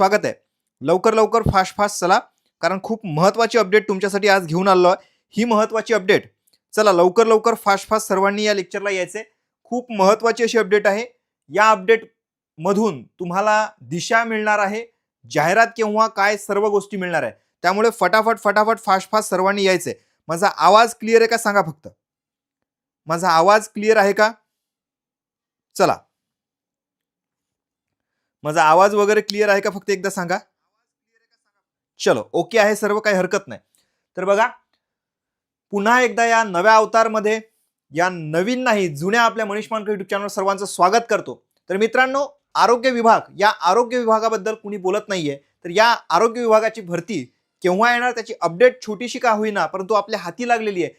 स्वागत आहे. लवकर लवकर फास्ट फास्ट चला. कारण खूप महत्त्वाची अपडेट तुमच्यासाठी आज घेऊन आलो आहे. ही महत्त्वाची अपडेट चला लवकर लवकर फास्ट फास्ट सर्वांनी या लेक्चरला यायचे. खूप महत्त्वाची अशी अपडेट आहे. या अपडेटमधून तुम्हाला दिशा मिळणार आहे. जाहिरात केव्हा काय सर्व गोष्टी मिळणार आहे. त्यामुळे फटाफट फटाफट फास्ट फास्ट सर्वांनी यायचे. माझा आवाज क्लिअर आहे का? सांगा फक्त. माझा आवाज क्लिअर आहे का? चला. माझा आवाज वगैरे क्लिअर आहे का? फक्त एकदा सांगा. चलो ओके आहे सर्व काही हरकत नाही. तर बघा पुन्हा एकदा या नव्या अवतारमध्ये या नवीन नाही जुन्या आपल्या मनीष मानकर युट्यूब चॅनलवर सर्वांचं स्वागत करतो. तर मित्रांनो आरोग्य विभाग या आरोग्य विभागाबद्दल कुणी बोलत नाहीये. तर या आरोग्य विभागाची भरती केव्हा येणार त्याची अपडेट छोटीशी का होईना परंतु आपल्या हाती लागलेली आहे.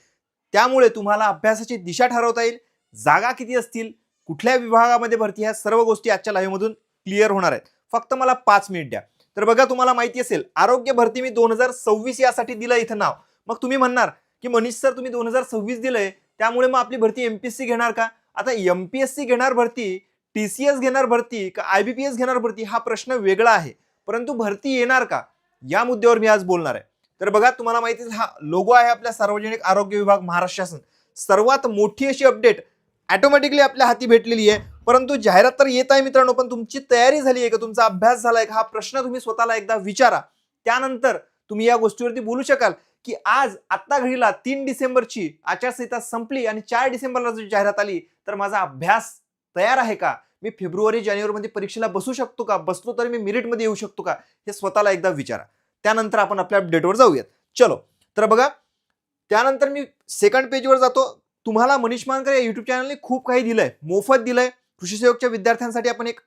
त्यामुळे तुम्हाला अभ्यासाची दिशा ठरवता येईल. जागा किती असतील? कुठल्या विभागामध्ये भरती ह्या सर्व गोष्टी आजच्या लाईव्हमधून क्लिअर होणार आहेत. फक्त मला पाच मिनिट द्या. तर बघा तुम्हाला माहिती असेल आरोग्य भरती मी दोन हजार सव्वीस यासाठी दिलं इथं नाव. मग तुम्ही म्हणणार की मनीष सर तुम्ही दोन हजार सव्वीस दिलंय त्यामुळे मग आपली भरती एमपीएससी घेणार का? आता एमपीएससी घेणार भरती टीसीएस घेणार भरती का आयबीपीएस घेणार भरती हा प्रश्न वेगळा आहे. परंतु भरती येणार का? या मुद्द्यावर मी आज बोलणार आहे. तर बघा तुम्हाला माहिती हा लोगो आहे आपल्या सार्वजनिक आरोग्य विभाग महाराष्ट्र शासन सर्वात मोठी अशी अपडेट ऑटोमॅटिकली आपल्या हाती भेटलेली आहे. परंतु जाहिरात तर येत आहे मित्रांनो पण तुमची तयारी झाली आहे का? तुमचा अभ्यास झालाय का? हा प्रश्न तुम्ही स्वतःला एकदा विचारा. त्यानंतर तुम्ही या गोष्टीवरती बोलू शकाल की आज आत्ता घडीला तीन डिसेंबरची आचारसंहिता संपली आणि चार डिसेंबरला जर जाहिरात आली तर माझा अभ्यास तयार आहे का? मी फेब्रुवारी जानेवारीमध्ये परीक्षेला बसू शकतो का? बसलो तरी मी मेरिटमध्ये येऊ शकतो का? हे स्वतःला एकदा विचारा. त्यानंतर आपण आपल्या अपडेटवर जाऊयात. चलो. तर बघा त्यानंतर मी सेकंड पेजवर जातो. तुम्हाला मनीष मानकर या युट्यूब चॅनलने खूप काही दिलंय. मोफत दिलंय. कृषी सेवकच्या विद्यार्थ्यांसाठी आपण एक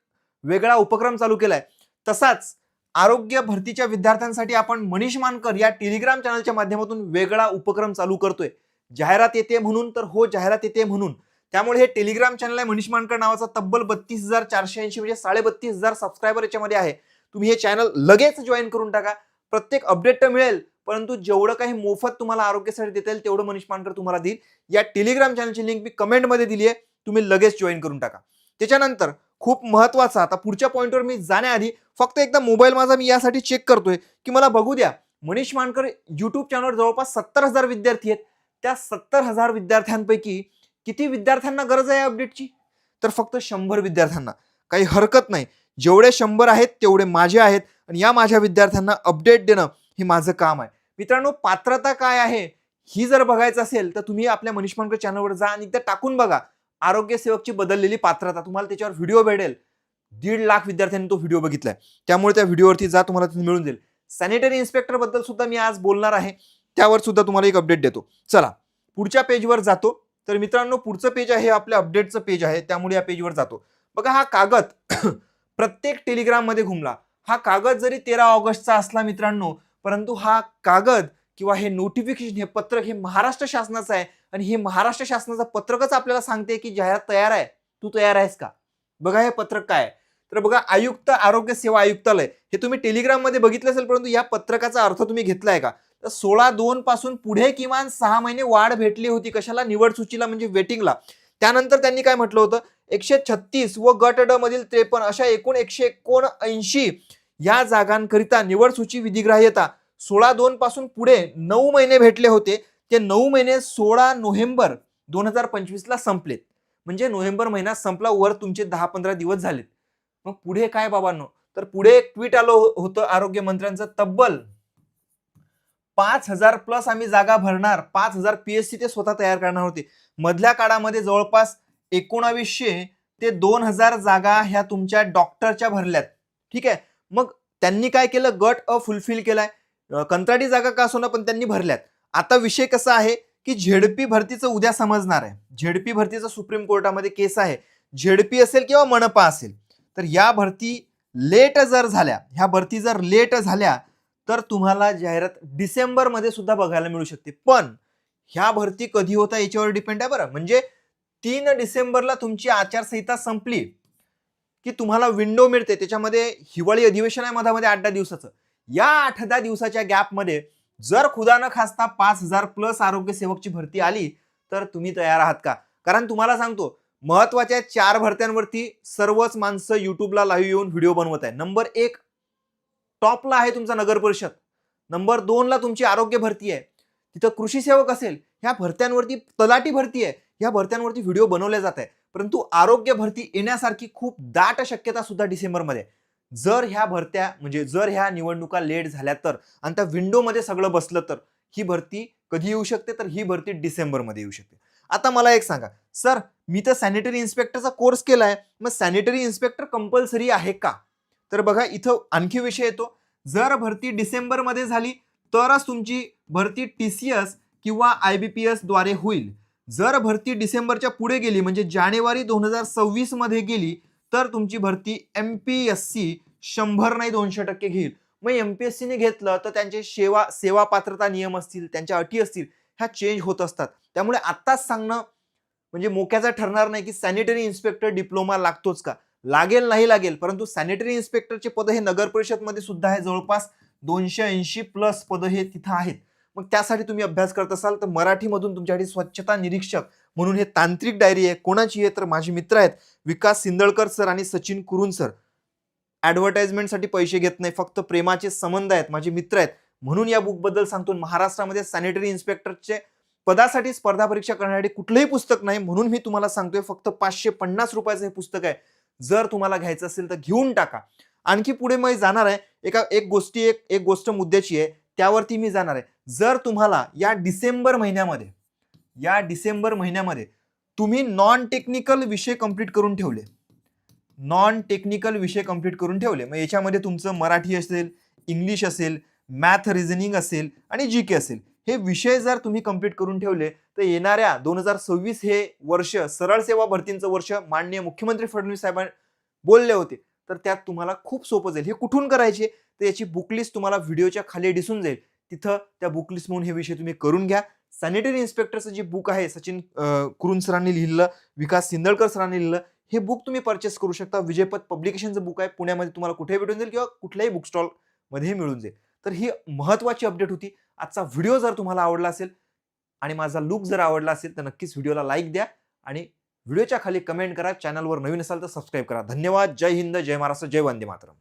वेगळा उपक्रम चालू केलाय. तसाच आरोग्य भरतीच्या विद्यार्थ्यांसाठी आपण मनीष मानकर या टेलिग्राम चॅनलच्या माध्यमातून वेगळा उपक्रम चालू करतोय. जाहिरात येते म्हणून तर हो जाहिरात येते म्हणून. त्यामुळे हे टेलिग्राम चॅनल आहे मनीष मानकर नावाचा तब्बल बत्तीस हजार चारशे ऐंशी म्हणजे साडेबत्तीस हजार सबस्क्रायबर याच्यामध्ये आहे. तुम्ही हे चॅनल लगेच जॉईन करून टाका. प्रत्येक अपडेट तर मिळेल परंतु जेवढं काही मोफत तुम्हाला आरोग्यासाठी देता येईल तेवढं मनीष मानकर तुम्हाला देईल. या टेलिग्राम चॅनलची लिंक मी कमेंटमध्ये दिली आहे तुम्ही लगेच जॉईन करून टाका. त्याच्यानंतर खूप महत्त्वाचा आता पुढच्या पॉईंटवर मी जाण्याआधी फक्त एकदा मोबाईल माझा मी यासाठी चेक करतोय की मला बघू द्या मनीष मानकर यूट्यूब चॅनलवर जवळपास सत्तर हजार विद्यार्थी आहेत. त्या सत्तर हजार विद्यार्थ्यांपैकी किती विद्यार्थ्यांना गरज आहे अपडेटची तर फक्त शंभर विद्यार्थ्यांना. काही हरकत नाही. जेवढे शंभर आहेत तेवढे माझे आहेत आणि या माझ्या विद्यार्थ्यांना अपडेट देणं हे माझं काम आहे. मित्रांनो पात्रता काय आहे ही जर बघायचं असेल तर तुम्ही आपल्या मनीष मानकर चॅनलवर जा आणि एकदा टाकून बघा. आरोग्य सेवकची बदललेली पात्रता तुम्हाला त्याच्यावर व्हिडिओ भेटेल. दीड लाख विद्यार्थ्यांनी तो व्हिडिओ बघितलाय. त्यामुळे त्या व्हिडिओवरती जा तुम्हाला तिथे मिळून जाईल. सॅनिटरी इन्स्पेक्टरबद्दल सुद्धा मी आज बोलणार आहे. त्यावर सुद्धा तुम्हाला एक अपडेट देतो. चला पुढच्या पेजवर जातो. तर मित्रांनो पुढचं पेज आहे आपल्या अपडेटचं पेज आहे. त्यामुळे या पेजवर जातो. बघा हा कागद प्रत्येक टेलिग्राममध्ये घुमला. हा कागद जरी तेरा ऑगस्टचा असला मित्रांनो परंतु हा कागद किंवा हे नोटिफिकेशन हे पत्रक हे महाराष्ट्र शासनाचं आहे आणि हे महाराष्ट्र शासनाचं पत्रकच आपल्याला सांगते की जाहिरात तयार आहे. तू तयार आहेस का? बघा हे पत्रक काय आहे. तर बघा आयुक्त आरोग्य सेवा आयुक्तालय हे तुम्ही टेलिग्राममध्ये बघितलं असेल परंतु या पत्रकाचा अर्थ तुम्ही घेतलाय का? तर सोळा दोन पासून पुढे किमान सहा महिने वाढ भेटली होती कशाला? निवड सूचीला म्हणजे वेटिंगला त्यानंतर त्यांनी काय म्हटलं होतं? एकशे छत्तीस व गट ड मधील त्रेपन्न अशा एकूण एकशे एकोणऐंशी या जागांकरिता निवड सूची विधिग्राह्यता सोळा दोन पासून पुढे नऊ महिने भेटले होते. ते नऊ महिने सोळा नोव्हेंबर दोन हजार पंचवीस ला संपलेत. म्हणजे नोव्हेंबर महिना संपला वर तुमचे दहा पंधरा दिवस झालेत. मग पुढे काय बाबांनो? तर पुढे एक ट्विट आलं हो- होतं आरोग्य मंत्र्यांचं तब्बल. पाच हजार प्लस आम्ही जागा भरणार. पाच हजार पीएससी ते स्वतः तयार करणार होते. मधल्या काळामध्ये जवळपास एकोणावीसशे ते दोन हजार जागा ह्या तुमच्या डॉक्टरच्या भरल्यात. ठीक आहे? मग त्यांनी काय केलं? गट अ फुलफिल केलाय. कंत्राटी जागा का असो ना पण त्यांनी भरल्यात. आता विषय कसा आहे की झेडपी भरतीचं उद्या समजणार आहे. झेडपी भरतीचं सुप्रीम कोर्टामध्ये केस आहे. झेडपी असेल किंवा मनपा असेल. तर या भरती लेट जर झाल्या ह्या भरती जर लेट झाल्या तर तुम्हाला जाहिरात डिसेंबरमध्ये सुद्धा बघायला मिळू शकते. पण ह्या भरती कधी होता याच्यावर डिपेंड आहे बरं. म्हणजे तीन डिसेंबरला तुमची आचारसंहिता संपली की तुम्हाला विंडो मिळते. त्याच्यामध्ये हिवाळी अधिवेशन आहे मधामध्ये आठ दहा दिवसाचं. या आठ दहा दिवसाच्या गॅपमध्ये जर खुदा न खासता पाच हजार प्लस आरोग्य सेवकची भरती आली तर तुम्ही तयार आहात का? कारण तुम्हाला सांगतो महत्त्वाच्या चार भरत्यांवरती सर्वच माणसं युट्यूबला लाईव्ह येऊन व्हिडिओ बनवत आहे नंबर एक टॉपला आहे तुमचा नगर परिषद. नंबर दोनला तुमची आरोग्य भरती आहे. तिथं कृषी सेवक असेल ह्या भरत्यांवरती तलाटी भरती आहे. ह्या भरत्यांवरती व्हिडिओ बनवले जात आहे परंतु आरोग्य भरती येण्यासारखी खूप दाट शक्यता सुद्धा डिसेंबरमध्ये आहे. जर ह्या भरत्या म्हणजे जर ह्या निवडणुका लेट झाल्या तर आणि त्या विंडोमध्ये सगळं बसलं तर ही भरती कधी येऊ शकते? तर ही भरती डिसेंबरमध्ये येऊ शकते. आता मला एक सांगा. सर मी तर सॅनिटरी इन्स्पेक्टरचा कोर्स केला आहे मग सॅनिटरी इन्स्पेक्टर कंपल्सरी आहे का? तर बघा इथं आणखी विषय येतो. जर भरती डिसेंबरमध्ये झाली तरच तुमची भरती टी सी एस किंवा आय बी पी एसद्वारे होईल. जर भरती डिसेंबरच्या पुढे गेली म्हणजे जानेवारी दोन हजार सव्वीसमध्ये गेली तर तुमची भरती एम पी एस सी शंभर नाही दोनशे टक्के घेईल. मग एम पी एस सीने घेतलं तर त्यांचे सेवा सेवा पात्रता नियम असतील त्यांच्या अटी असतील ह्या चेंज होत असतात. त्यामुळे आत्ताच सांगणं म्हणजे मोक्याचा ठरणार नाही की सॅनिटरी इन्स्पेक्टर डिप्लोमा लागतोच का? लागेल नाही लागेल परंतु सॅनिटरी इन्स्पेक्टरचे पद हे नगर परिषदमध्ये सुद्धा आहे. जवळपास दोनशे ऐंशी प्लस पद हे तिथं आहेत. मग त्यासाठी तुम्ही अभ्यास करत असाल तर मराठीमधून तुमच्यासाठी स्वच्छता निरीक्षक म्हणून हे तांत्रिक डायरी आहे. कोणाची आहे तर माझे मित्र आहेत. विकास सिंदळकर सर आणि सचिन कुरुन सर ॲडव्हर्टाइजमेंटसाठी पैसे घेत नाही फक्त प्रेमाचे संबंध आहेत माझे मित्र आहेत. म्हणून या बुकबद्दल सांगतो महाराष्ट्रामध्ये सॅनिटरी इन्स्पेक्टरचे पदासाठी स्पर्धा परीक्षा करण्यासाठी कुठलंही पुस्तक नाही म्हणून मी तुम्हाला सांगतोय फक्त पाचशे पन्नास रुपयाचं हे पुस्तक आहे. जर तुम्हाला घ्यायचं असेल तर घेऊन टाका. आणखी पुढे मी जाणार आहे एका एक गोष्टी एक एक गोष्ट मुद्द्याची आहे त्यावरती मी जाणार आहे. जर तुम्हाला या डिसेंबर महिन्यामध्ये या डिसेंबर महिन्यामध्ये तुम्ही नॉन टेक्निकल विषय कंप्लीट करून ठेवले नॉन टेक्निकल विषय कंप्लीट करून ठेवले. मग याच्यामध्ये तुमचं मराठी असेल इंग्लिश असेल मॅथ रिझनिंग असेल आणि जी के असेल. हे विषय जर तुम्ही कंप्लीट करून ठेवले तर येणाऱ्या दोन हजार सव्वीस हे वर्ष सरळ सेवा भरतींचं वर्ष माननीय मुख्यमंत्री फडणवीस साहेबांनी बोलले होते. तर त्यात तुम्हाला खूप सोपं जाईल. हे कुठून करायचे? तर याची बुकलिस्ट तुम्हाला व्हिडिओच्या खाली दिसून जाईल. तिथं त्या बुकलिस्ट म्हणून हे विषय तुम्ही करून घ्या. सॅनिटरी इन्स्पेक्टरचं जे बुक आहे सचिन कुरुन सरांनी लिहिलं विकास सिंदळकर सरांनी लिहिलं हे बुक तुम्ही परचेस करू शकता. विजयपथ पब्लिकेशनचं बुक आहे. पुण्यामध्ये तुम्हाला कुठेही भेटून जाईल किंवा कुठल्याही बुक स्टॉलमध्ये मिळून जाईल. तर ही महत्त्वाची अपडेट होती. आजचा व्हिडिओ जर तुम्हाला आवडला असेल आणि माझा लुक जर आवडला असेल तर नक्कीच व्हिडिओला लाईक द्या आणि व्हिडिओच्या खाली कमेंट करा. चॅनलवर नवीन असाल तर सबस्क्राईब करा. धन्यवाद. जय हिंद. जय महाराष्ट्र. जय वंदे मातरम.